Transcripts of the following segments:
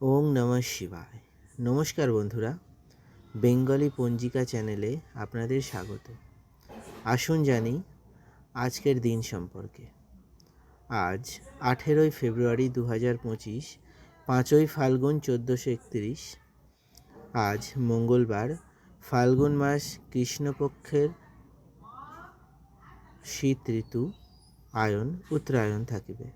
ওং নমঃ শিবায়। নমস্কার বন্ধুরা, বেঙ্গলি পঞ্জিকা চ্যানেলে আপনাদের স্বাগত। আসুন জানি আজকের দিন সম্পর্কে। আজ আঠেরোই ফেব্রুয়ারি দু হাজার পঁচিশ, পাঁচই ফাল্গুন চোদ্দোশো একত্রিশ। আজ মঙ্গলবার, ফাল্গুন মাস কৃষ্ণপক্ষের শীত ঋতু, আয়ন, উত্তরায়ণ থাকিবে।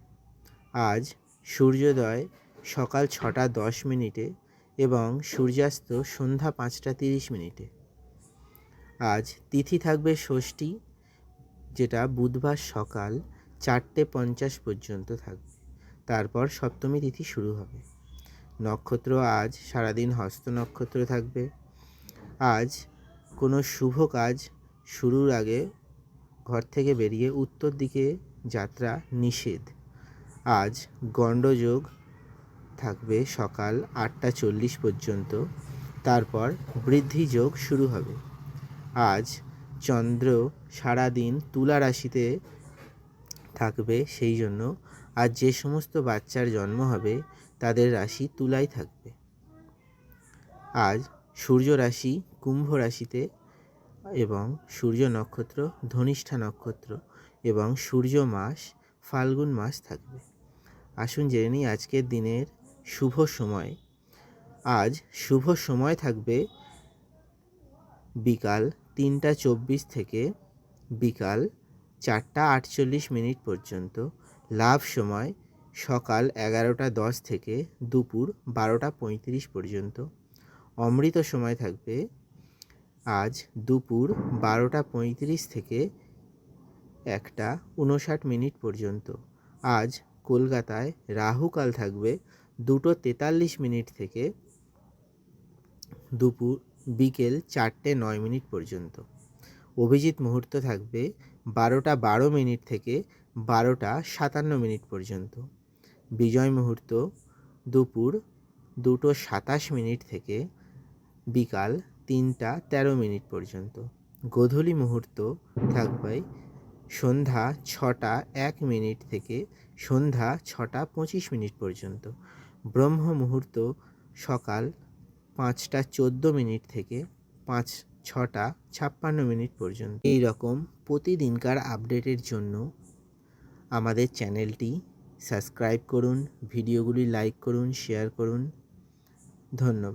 আজ সূর্যোদয় সকাল ছটা দশ মিনিটে এবং সূর্যাস্ত সন্ধ্যা পাঁচটা তিরিশ মিনিটে। আজ তিথি থাকবে ষষ্ঠী, যেটা বুধবার সকাল চারটে পঞ্চাশ পর্যন্ত থাকবে। তারপর সপ্তমী তিথি শুরু হবে। নক্ষত্র আজ সারাদিন হস্ত নক্ষত্র থাকবে। আজ কোনো শুভ কাজ শুরুর আগে ঘর থেকে বেরিয়ে উত্তর দিকে যাত্রা নিষেধ। আজ গণ্ডযোগ থাকবে সকাল আটটা চল্লিশ পর্যন্ত। তারপর বৃদ্ধি যোগ শুরু হবে। আজ চন্দ্র সারাদিন তুলা রাশিতে থাকবে সেই জন্য আজ যে সমস্ত বাচ্চার জন্ম হবে তাদের রাশি তুলাই থাকবে। আজ সূর্য রাশি কুম্ভ রাশিতে এবং সূর্য নক্ষত্র ধনিষ্ঠা নক্ষত্র এবং সূর্য মাস ফাল্গুন মাস থাকবে। আসুন জেনে নিই আজকের দিনের শুভ সময়। আজ শুভ সময় থাকবে বিকাল তিনটা চব্বিশ থেকে বিকাল চারটা আটচল্লিশ মিনিট পর্যন্ত। লাভ সময় সকাল এগারোটা দশ থেকে দুপুর বারোটা পঁয়ত্রিশ পর্যন্ত। অমৃত সময় থাকবে আজ দুপুর বারোটা পঁয়ত্রিশ থেকে একটা উনষাট মিনিট পর্যন্ত। আজ কলকাতায় রাহুকাল থাকবে দুটো তেতাল্লিশ মিনিট থেকে দুপুর বিকেল চারটে নয় মিনিট পর্যন্ত। অভিজিৎ মুহূর্ত থাকবে বারোটা বারো মিনিট থেকে বারোটা সাতান্ন মিনিট পর্যন্ত। বিজয় মুহূর্ত দুপুর দুটো সাতাশ মিনিট থেকে বিকাল তিনটা তেরো মিনিট পর্যন্ত। গোধূলি মুহূর্ত থাকবে সন্ধ্যা ছটা এক মিনিট থেকে সন্ধ্যা ছটা পঁচিশ মিনিট পর্যন্ত। ব্রহ্ম মুহূর্ত সকাল পাঁচটা চোদ্দ মিনিট থেকে পাঁচ, ছটা ছাপ্পান্ন মিনিট পর্যন্ত। এই রকম প্রতিদিনকার আপডেটের জন্য আমাদের চ্যানেলটি সাবস্ক্রাইব করুন, ভিডিওগুলি লাইক করুন, শেয়ার করুন। ধন্যবাদ।